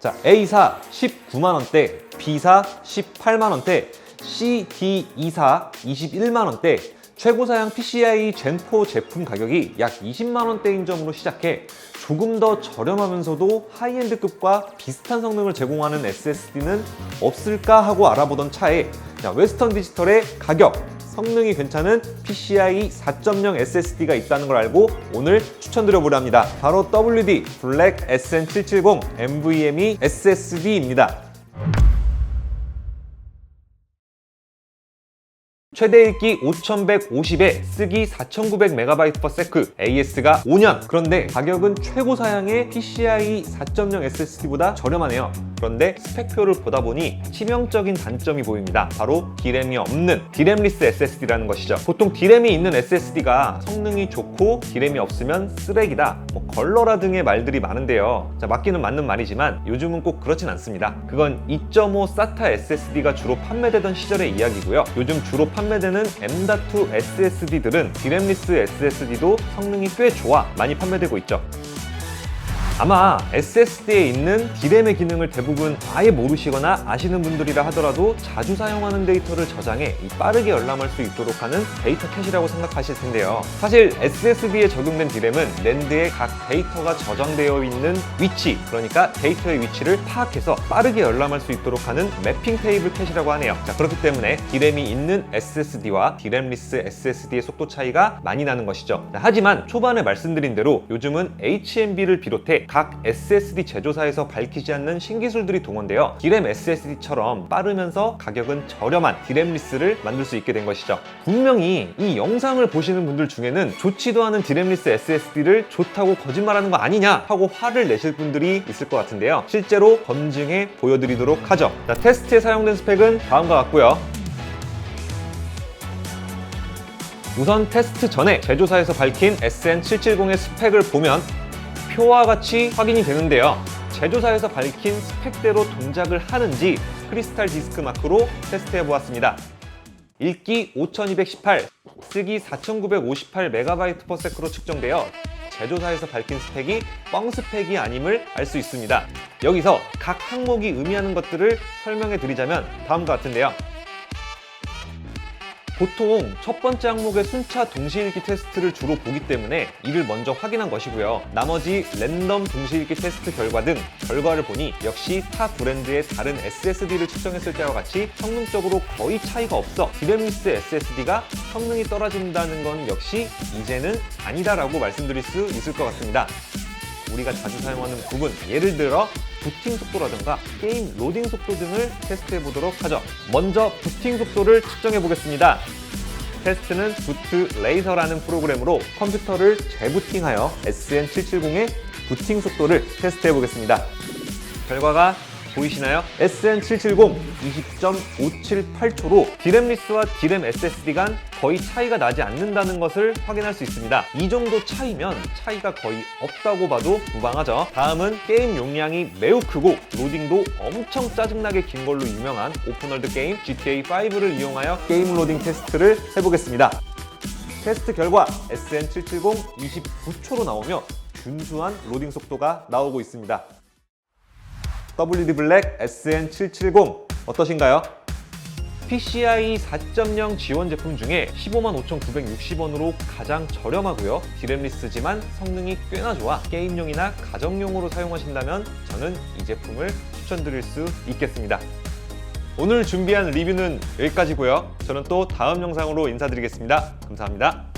자, A사 19만원대, B사 18만원대, C, D, E사 21만원대, 최고사양 PCI 젠4 제품 가격이 약 20만원대인 점으로 시작해 조금 더 저렴하면서도 하이엔드급과 비슷한 성능을 제공하는 SSD는 없을까 하고 알아보던 차에 야, 웨스턴 디지털의 가격, 성능이 괜찮은 PCI 4.0 SSD가 있다는 걸 알고 오늘 추천드려보려 합니다. 바로 WD 블랙 SN770 NVMe SSD입니다. 최대 읽기 5150에 쓰기 4900MB/s AS가 5년 그런데 가격은 최고 사양의 PCI 4.0 SSD보다 저렴하네요 그런데 스펙표를 보다 보니 치명적인 단점이 보입니다. 바로 D램이 없는 D램리스 SSD라는 것이죠. 보통 D램이 있는 SSD가 성능이 좋고 D램이 없으면 쓰레기다 뭐 걸러라 등의 말들이 많은데요. 자 맞기는 맞는 말이지만 요즘은 꼭 그렇진 않습니다. 그건 2.5 SATA SSD가 주로 판매되던 시절의 이야기고요. 요즘 주로 판매되는 M.2 SSD들은 디램리스 SSD도 성능이 꽤 좋아 많이 판매되고 있죠. 아마 SSD에 있는 D램의 기능을 대부분 아예 모르시거나 아시는 분들이라 하더라도 자주 사용하는 데이터를 저장해 이 빠르게 열람할 수 있도록 하는 데이터 캐시라고 생각하실 텐데요. 사실 SSD에 적용된 D램은 랜드에 각 데이터가 저장되어 있는 위치, 그러니까 데이터의 위치를 파악해서 빠르게 열람할 수 있도록 하는 매핑 테이블 캐시라고 하네요. 자, 그렇기 때문에 D램이 있는 SSD와 D램리스 SSD의 속도 차이가 많이 나는 것이죠. 자, 하지만 초반에 말씀드린 대로 요즘은 HMB를 비롯해 각 SSD 제조사에서 밝히지 않는 신기술들이 동원되어 D램 SSD처럼 빠르면서 가격은 저렴한 D램리스를 만들 수 있게 된 것이죠. 분명히 이 영상을 보시는 분들 중에는 좋지도 않은 D램리스 SSD를 좋다고 거짓말하는 거 아니냐 하고 화를 내실 분들이 있을 것 같은데요. 실제로 검증해 보여드리도록 하죠. 자, 테스트에 사용된 스펙은 다음과 같고요. 우선 테스트 전에 제조사에서 밝힌 SN770의 스펙을 보면 표와 같이 확인이 되는데요. 제조사에서 밝힌 스펙대로 동작을 하는지 크리스탈 디스크 마크로 테스트해 보았습니다. 읽기 5218, 쓰기 4958MB/s로 측정되어 제조사에서 밝힌 스펙이 뻥 스펙이 아님을 알 수 있습니다. 여기서 각 항목이 의미하는 것들을 설명해 드리자면 다음과 같은데요. 보통 첫 번째 항목의 순차 동시읽기 테스트를 주로 보기 때문에 이를 먼저 확인한 것이고요. 나머지 랜덤 동시읽기 테스트 결과 등 결과를 보니 역시 타 브랜드의 다른 SSD를 측정했을 때와 같이 성능적으로 거의 차이가 없어 디램리스 SSD가 성능이 떨어진다는 건 역시 이제는 아니다라고 말씀드릴 수 있을 것 같습니다. 우리가 자주 사용하는 부분 예를 들어 부팅 속도라든가 게임 로딩 속도 등을 테스트해 보도록 하죠. 먼저 부팅 속도를 측정해 보겠습니다. 테스트는 부트 레이서라는 프로그램으로 컴퓨터를 재부팅하여 SN770의 부팅 속도를 테스트해 보겠습니다. 결과가 보이시나요? SN770 20.578초로 디램리스와 디램 SSD 간 거의 차이가 나지 않는다는 것을 확인할 수 있습니다. 이 정도 차이면 차이가 거의 없다고 봐도 무방하죠. 다음은 게임 용량이 매우 크고 로딩도 엄청 짜증나게 긴 걸로 유명한 오픈월드 게임 GTA5를 이용하여 게임 로딩 테스트를 해보겠습니다. 테스트 결과 SN770 29초로 나오며 준수한 로딩 속도가 나오고 있습니다. WD 블랙 SN770 어떠신가요? PCI 4.0 지원 제품 중에 155,960원으로 가장 저렴하고요. 디램리스지만 성능이 꽤나 좋아 게임용이나 가정용으로 사용하신다면 저는 이 제품을 추천드릴 수 있겠습니다. 오늘 준비한 리뷰는 여기까지고요. 저는 또 다음 영상으로 인사드리겠습니다. 감사합니다.